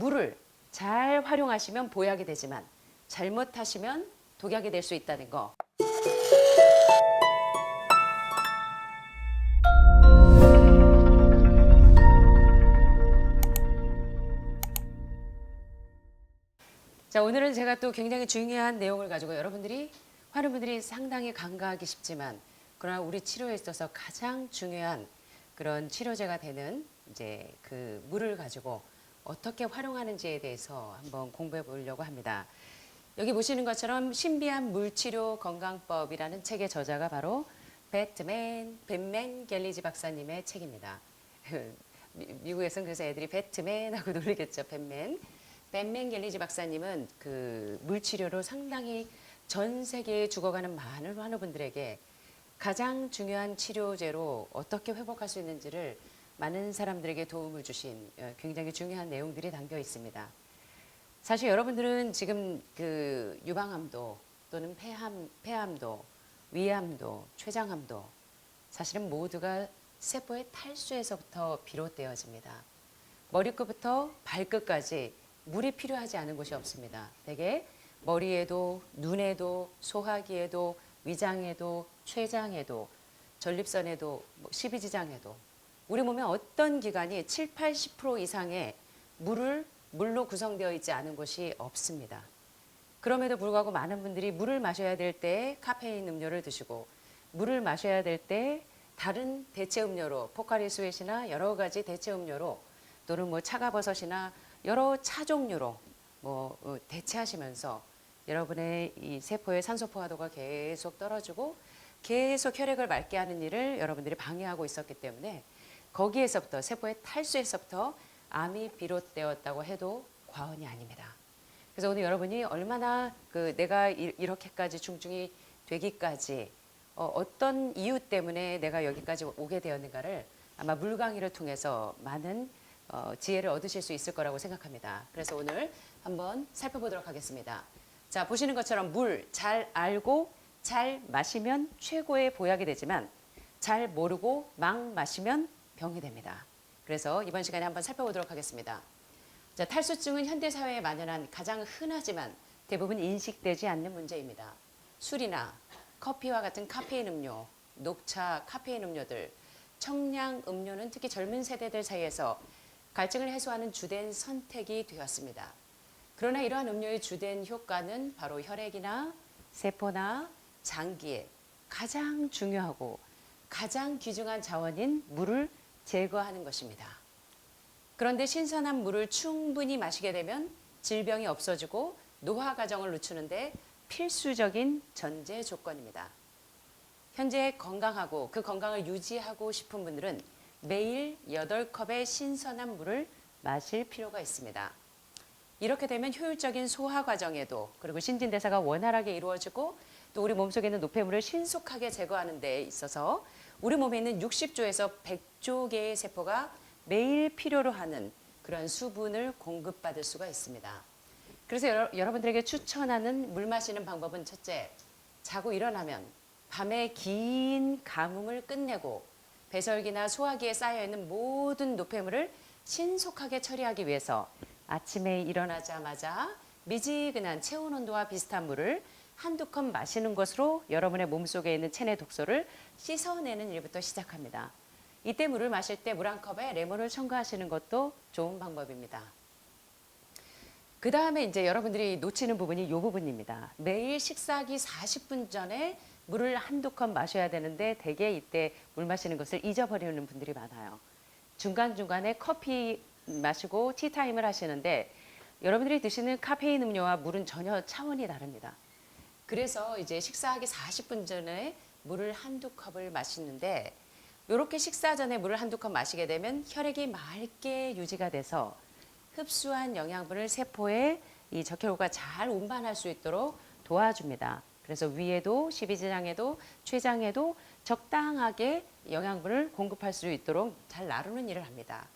물을 잘 활용하시면 보약이 되지만 잘못하시면 독약이 될 수 있다는 거. 자, 오늘은 제가 또 굉장히 중요한 내용을 가지고 여러분들이 많은 분들이 상당히 간과하기 쉽지만 그러나 우리 치료에 있어서 가장 중요한 그런 치료제가 되는 이제 그 물을 가지고 어떻게 활용하는지에 대해서 한번 공부해 보려고 합니다. 여기 보시는 것처럼 신비한 물치료 건강법이라는 책의 저자가 바로 배트맨 벤맨 갤리지 박사님의 책입니다. 미- 미국에서는 그래서 애들이 배트맨 하고 놀리겠죠. 벤맨. 벤맨 갤리지 박사님은 그 물치료로 상당히 전 세계에 죽어가는 많은 환우분들에게 가장 중요한 치료제로 어떻게 회복할 수 있는지를 많은 사람들에게 도움을 주신 어, 굉장히 중요한 내용들이 담겨 있습니다. 사실 여러분들은 지금 그 유방암도 또는 폐암, 폐암도, 위암도, 췌장암도 사실은 모두가 세포의 탈수에서부터 비롯되어집니다. 머리끝부터 발끝까지 물이 필요하지 않은 곳이 없습니다. 대개 머리에도 눈에도 소화기에도 위장에도 췌장에도 전립선에도 뭐 십이지장에도 우리 몸의 어떤 기관이 7, 80% 이상의 물을 물로 구성되어 있지 않은 곳이 없습니다. 그럼에도 불구하고 많은 분들이 물을 마셔야 될 때 카페인 음료를 드시고 물을 마셔야 될 때 다른 대체 음료로 포카리 스웨트나 여러 가지 대체 음료로 또는 뭐 차가버섯이나 여러 차 종류로 뭐 어, 대체하시면서 여러분의 이 세포의 산소 포화도가 계속 떨어지고 계속 혈액을 맑게 하는 일을 여러분들이 방해하고 있었기 때문에 거기에서부터 세포의 탈수에서부터 암이 비롯되었다고 해도 과언이 아닙니다. 그래서 오늘 여러분이 얼마나 그 내가 이- 이렇게까지 중증이 되기까지 어, 떤 이유 때문에 내가 여기까지 오게 되었는가를 아마 물 강의를 통해서 많은 어, 지혜를 얻으실 수 있을 거라고 생각합니다. 그래서 오늘 한번 살펴보도록 하겠습니다. 자 보시는 것처럼 물 잘 알고 잘 마시면 최고의 보약이 되지만 잘 모르고 막 마시면 병이 됩니다. 그래서 이번 시간에 한번 살펴보도록 하겠습니다. 자, 탈수증은 현대 사회에 만연한 가장 흔하지만 대부분 인식되지 않는 문제입니다. 술이나 커피와 같은 카페인 음료, 녹차, 카페인 음료들, 청량 음료는 특히 젊은 세대들 사이에서 갈증을 해소하는 주된 선택이 되었습니다. 그러나 이러한 음료의 주된 효과는 바로 혈액이나 세포나 장기에 가장 중요하고 가장 귀중한 자원인 물을 제거하는 것입니다. 그런데 신선한 물을 충분히 마시게 되면 질병이 없어지고 노화 과정을 늦추는데 필수적인 전제 조건입니다. 현재 건강하고 그 건강을 유지하고 싶은 분들은 매일 8컵의 신선한 물을 마실 필요가 있습니다. 이렇게 되면 효율적인 소화 과정에도 그리고 신진대사가 원활하게 이루어지고 또 우리 몸속에 있는 노폐물을 신속하게 제거하는 데 있어서 우리 몸에 있는 60조에서 100조 개의 세포가 매일 필요로 하는 그런 수분을 공급받을 수가 있습니다. 그래서 여러, 여러 분들에게 추천하는 물 마시는 방법은 첫째, 자고 일어나면 밤에 긴 가뭄을 끝내고 배설기나 소화기에 쌓여 있는 모든 노폐물을 신속하게 처리하기 위해서 아침에 일어나자마자 미지근한 체온 온도와 비슷한 물을 한두 컵 마시는 것으로 여러분의 몸속에 있는 체내 독소를 씻어내는 일부터 시작합니다. 이때 물을 마실 때 물 한 컵에 레몬을 첨가하시는 것도 좋은 방법입니다. 그 다음에 이제 여러분들이 놓치는 부분이 이 부분입니다. 매일 식사하기 40분 전에 물을 한두 컵 마셔야 되는데 대개 이때 물 마시는 것을 잊어버리는 분들이 많아요. 중간중간에 커피 마시고 티타임을 하시는데 여러분들이 드시는 카페인 음료와 물은 전혀 차원이 다릅니다. 그래서 이제 식사하기 40분 전에 물을 한두 컵을 마시는데 이렇게 식사 전에 물을 한두 컵 마시게 되면 혈액이 맑게 유지가 돼서 흡수한 영양분을 세포에 이 적혈구가 잘 운반할 수 있도록 도와줍니다. 그래서 위에도 십이지장에도 췌장에도 적당하게 영양분을 공급할 수 있도록 잘 나누는 일을 합니다.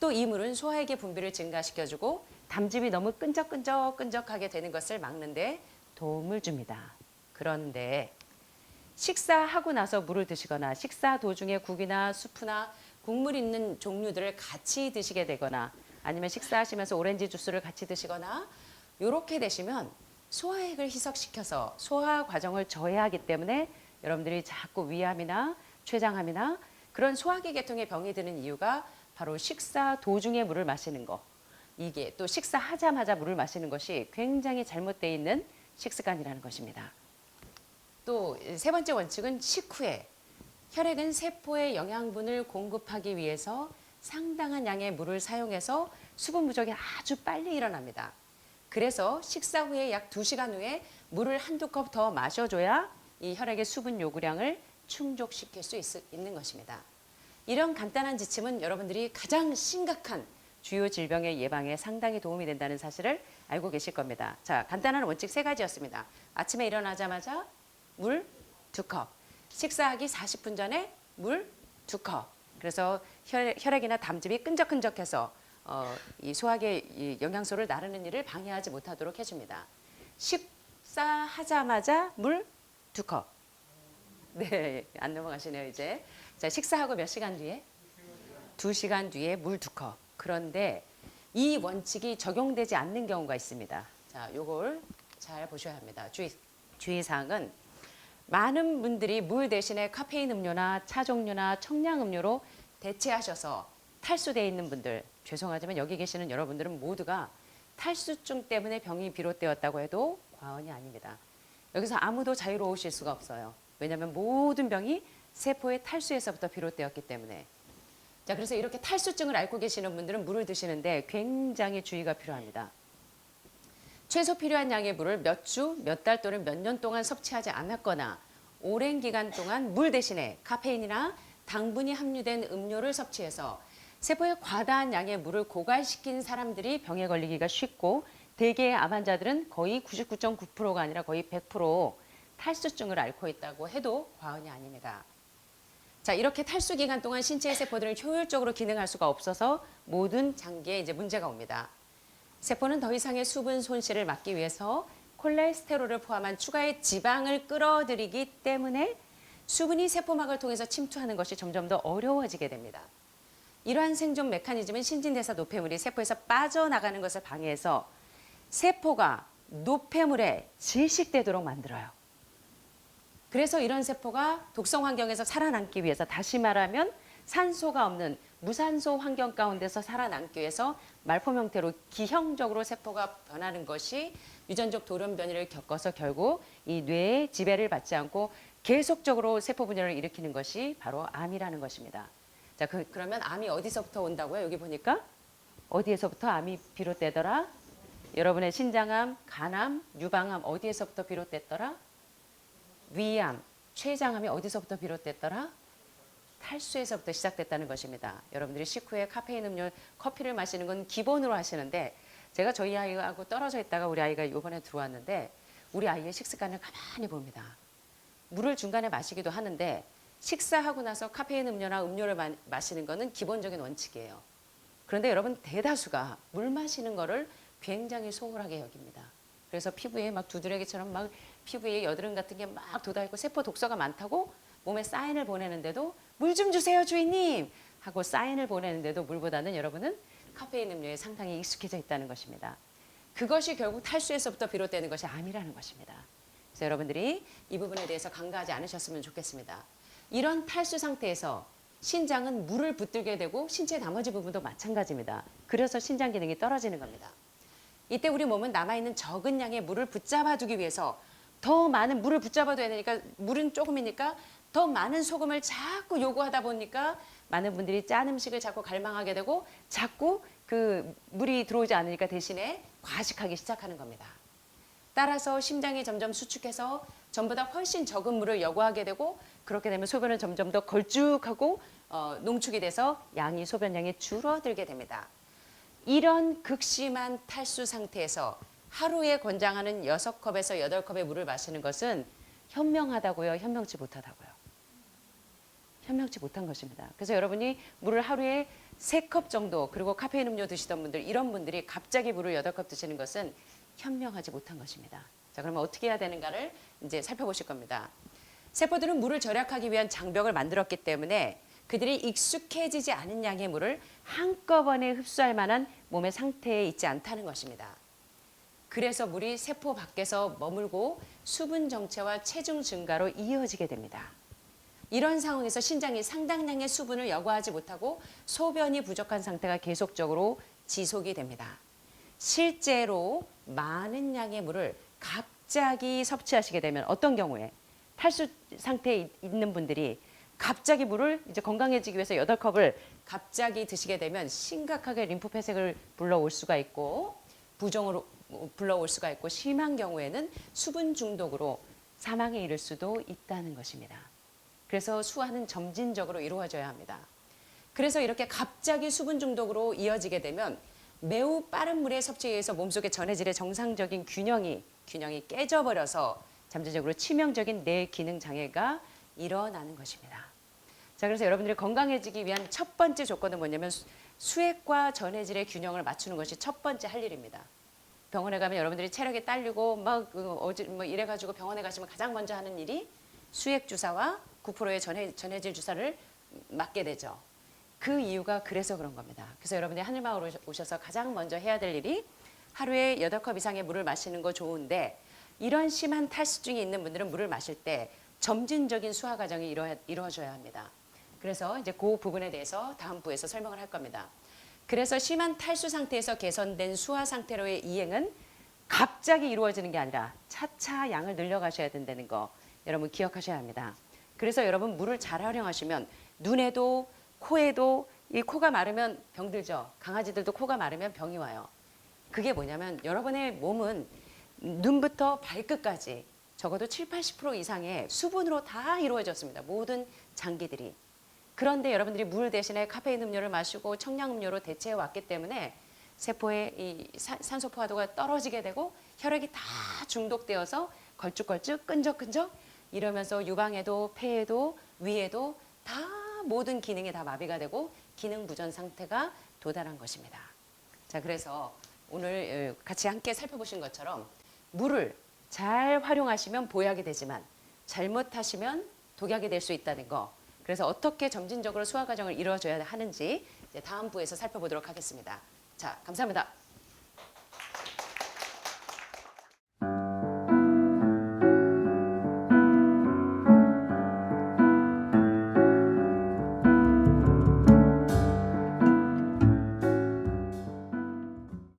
또 이 물은 소화액의 분비를 증가시켜주고 담즙이 너무 끈적끈적 끈적하게 되는 것을 막는데 도움을 줍니다. 그런데 식사하고 나서 물을 드시거나 식사 도중에 국이나 수프나 국물 있는 종류들을 같이 드시게 되거나 아니면 식사하시면서 오렌지 주스를 같이 드시거나 이렇게 되시면 소화액을 희석시켜서 소화 과정을 저해하기 때문에 여러분들이 자꾸 위암이나 췌장암이나 그런 소화기 계통의 병이 드는 이유가 바로 식사 도중에 물을 마시는 거. 이게 또 식사하자마자 물을 마시는 것이 굉장히 잘못되어 있는 식습관이라는 것입니다. 또 세 번째 원칙은 식후에 혈액은 세포에 영양분을 공급하기 위해서 상당한 양의 물을 사용해서 수분 부족이 아주 빨리 일어납니다. 그래서 식사 후에 약 2시간 후에 물을 한두 컵 더 마셔줘야 이 혈액의 수분 요구량을 충족시킬 수 있, 있는 것입니다. 이런 간단한 지침은 여러분들이 가장 심각한 주요 질병의 예방에 상당히 도움이 된다는 사실을 알고 계실 겁니다. 자, 간단한 원칙 세 가지였습니다. 아침에 일어나자마자 물 두 컵, 식사하기 40분 전에 물 두 컵. 그래서 혈, 혈액이나 담즙이 끈적끈적해서 어, 이 소화기의 이 영양소를 나르는 일을 방해하지 못하도록 해줍니다. 식사하자마자 물 두 컵. 네, 안 넘어가시네요, 이제. 자, 식사하고 몇 시간 뒤에? 두 시간 뒤에 물 두 컵. 그런데 이 원칙이 적용되지 않는 경우가 있습니다. 자, 요걸 잘 보셔야 합니다. 주의, 주의사항은 많은 분들이 물 대신에 카페인 음료나 차 종류나 청량 음료로 대체하셔서 탈수되어 있는 분들, 죄송하지만 여기 계시는 여러분들은 모두가 탈수증 때문에 병이 비롯되었다고 해도 과언이 아닙니다. 여기서 아무도 자유로우실 수가 없어요. 왜냐하면 모든 병이 세포의 탈수에서부터 비롯되었기 때문에. 자, 그래서 이렇게 탈수증을 앓고 계시는 분들은 물을 드시는데 굉장히 주의가 필요합니다. 최소 필요한 양의 물을 몇 주, 몇 달 또는 몇 년 동안 섭취하지 않았거나 오랜 기간 동안 물 대신에 카페인이나 당분이 함유된 음료를 섭취해서 세포에 과다한 양의 물을 고갈시킨 사람들이 병에 걸리기가 쉽고 대개의 암 환자들은 거의 99.9%가 아니라 거의 100% 탈수증을 앓고 있다고 해도 과언이 아닙니다. 자, 이렇게 탈수 기간 동안 신체의 세포들은 효율적으로 기능할 수가 없어서 모든 장기에 이제 문제가 옵니다. 세포는 더 이상의 수분 손실을 막기 위해서 콜레스테롤을 포함한 추가의 지방을 끌어들이기 때문에 수분이 세포막을 통해서 침투하는 것이 점점 더 어려워지게 됩니다. 이러한 생존 메커니즘은 신진대사 노폐물이 세포에서 빠져나가는 것을 방해해서 세포가 노폐물에 질식되도록 만들어요. 그래서 이런 세포가 독성 환경에서 살아남기 위해서 다시 말하면 산소가 없는 무산소 환경 가운데서 살아남기 위해서 말폼 형태로 기형적으로 세포가 변하는 것이 유전적 돌연 변이를 겪어서 결국 이 뇌의 지배를 받지 않고 계속적으로 세포 분열을 일으키는 것이 바로 암이라는 것입니다. 자, 그, 그러면 암이 어디서부터 온다고요? 여기 보니까 어디에서부터 암이 비롯되더라? 여러분의 신장암, 간암, 유방암 어디에서부터 비롯됐더라? 위암, 췌장암이 어디서부터 비롯됐더라? 탈수에서부터 시작됐다는 것입니다. 여러분들이 식후에 카페인 음료, 커피를 마시는 건 기본으로 하시는데 제가 저희 아이하고 떨어져 있다가 우리 아이가 이번에 들어왔는데 우리 아이의 식습관을 가만히 봅니다. 물을 중간에 마시기도 하는데 식사하고 나서 카페인 음료나 음료를 마, 마시는 것은 기본적인 원칙이에요. 그런데 여러분 대다수가 물 마시는 거를 굉장히 소홀하게 여깁니다. 그래서 피부에 막 두드러기처럼 막 피부에 여드름 같은 게 막 돋아있고 세포 독소가 많다고 몸에 사인을 보내는데도 물 좀 주세요 주인님 하고 사인을 보내는데도 물보다는 여러분은 카페인 음료에 상당히 익숙해져 있다는 것입니다. 그것이 결국 탈수에서부터 비롯되는 것이 암이라는 것입니다. 그래서 여러분들이 이 부분에 대해서 간과하지 않으셨으면 좋겠습니다. 이런 탈수 상태에서 신장은 물을 붙들게 되고 신체 나머지 부분도 마찬가지입니다. 그래서 신장 기능이 떨어지는 겁니다. 이때 우리 몸은 남아있는 적은 양의 물을 붙잡아두기 위해서 더 많은 물을 붙잡아둬야 되니까 물은 조금이니까 더 많은 소금을 자꾸 요구하다 보니까 많은 분들이 짠 음식을 자꾸 갈망하게 되고 자꾸 그 물이 들어오지 않으니까 대신에 과식하기 시작하는 겁니다. 따라서 심장이 점점 수축해서 전보다 훨씬 적은 물을 요구하게 되고 그렇게 되면 소변은 점점 더 걸쭉하고 어, 농축이 돼서 양이 소변량이 줄어들게 됩니다. 이런 극심한 탈수 상태에서 하루에 권장하는 6컵에서 8컵의 물을 마시는 것은 현명하다고요, 현명치 못하다고요. 현명치 못한 것입니다. 그래서 여러분이 물을 하루에 3컵 정도 그리고 카페인 음료 드시던 분들 이런 분들이 갑자기 물을 8컵 드시는 것은 현명하지 못한 것입니다. 자, 그러면 어떻게 해야 되는가를 이제 살펴보실 겁니다. 세포들은 물을 절약하기 위한 장벽을 만들었기 때문에 그들이 익숙해지지 않은 양의 물을 한꺼번에 흡수할 만한 몸의 상태에 있지 않다는 것입니다. 그래서 물이 세포 밖에서 머물고 수분 정체와 체중 증가로 이어지게 됩니다. 이런 상황에서 신장이 상당량의 수분을 여과하지 못하고 소변이 부족한 상태가 계속적으로 지속이 됩니다. 실제로 많은 양의 물을 갑자기 섭취하시게 되면 어떤 경우에 탈수 상태에 있는 분들이 갑자기 물을 이제 건강해지기 위해서 8컵을 갑자기 드시게 되면 심각하게 림프 폐색을 불러올 수가 있고 부종으로 불러올 수가 있고 심한 경우에는 수분 중독으로 사망에 이를 수도 있다는 것입니다. 그래서 수화는 점진적으로 이루어져야 합니다. 그래서 이렇게 갑자기 수분 중독으로 이어지게 되면 매우 빠른 물의 섭취에 의해서 몸속의 전해질의 정상적인 균형이 균형이 깨져버려서 잠재적으로 치명적인 뇌 기능 장애가 일어나는 것입니다. 자, 그래서 여러분들이 건강해지기 위한 첫 번째 조건은 뭐냐면 수- 수액과 전해질의 균형을 맞추는 것이 첫 번째 할 일입니다. 병원에 가면 여러분들이 체력이 딸리고 막 그, 어지 뭐 이래 가지고 병원에 가시면 가장 먼저 하는 일이 수액 주사와 9%의 전해, 전해질 주사를 맞게 되죠. 그 이유가 그래서 그런 겁니다. 그래서 여러분들이 하늘마을 오셔- 오셔서 가장 먼저 해야 될 일이 하루에 8컵 이상의 물을 마시는 거 좋은데 이런 심한 탈수증이 있는 분들은 물을 마실 때 점진적인 수화 과정이 이루어, 이루어져야 합니다. 그래서 이제 그 부분에 대해서 다음 부에서 설명을 할 겁니다. 그래서 심한 탈수 상태에서 개선된 수화 상태로의 이행은 갑자기 이루어지는 게 아니라 차차 양을 늘려가셔야 된다는 거 여러분 기억하셔야 합니다. 그래서 여러분 물을 잘 활용하시면 눈에도 코에도 이 코가 마르면 병들죠. 강아지들도 코가 마르면 병이 와요. 그게 뭐냐면 여러분의 몸은 눈부터 발끝까지 적어도 7, 80% 이상의 수분으로 다 이루어졌습니다. 모든 장기들이. 그런데 여러분들이 물 대신에 카페인 음료를 마시고 청량 음료로 대체해 왔기 때문에 세포의 이 사- 산소 포화도가 떨어지게 되고 혈액이 다 중독되어서 걸쭉걸쭉 끈적끈적 이러면서 유방에도 폐에도 위에도 다 모든 기능이 다 마비가 되고 기능 부전 상태가 도달한 것입니다. 자, 그래서 오늘 어, 같이 함께 살펴보신 것처럼 물을 잘 활용하시면 보약이 되지만 잘못하시면 독약이 될 수 있다는 거. 그래서 어떻게 점진적으로 수화 과정을 이루어져야 하는지 다음 부에서 살펴보도록 하겠습니다. 자, 감사합니다.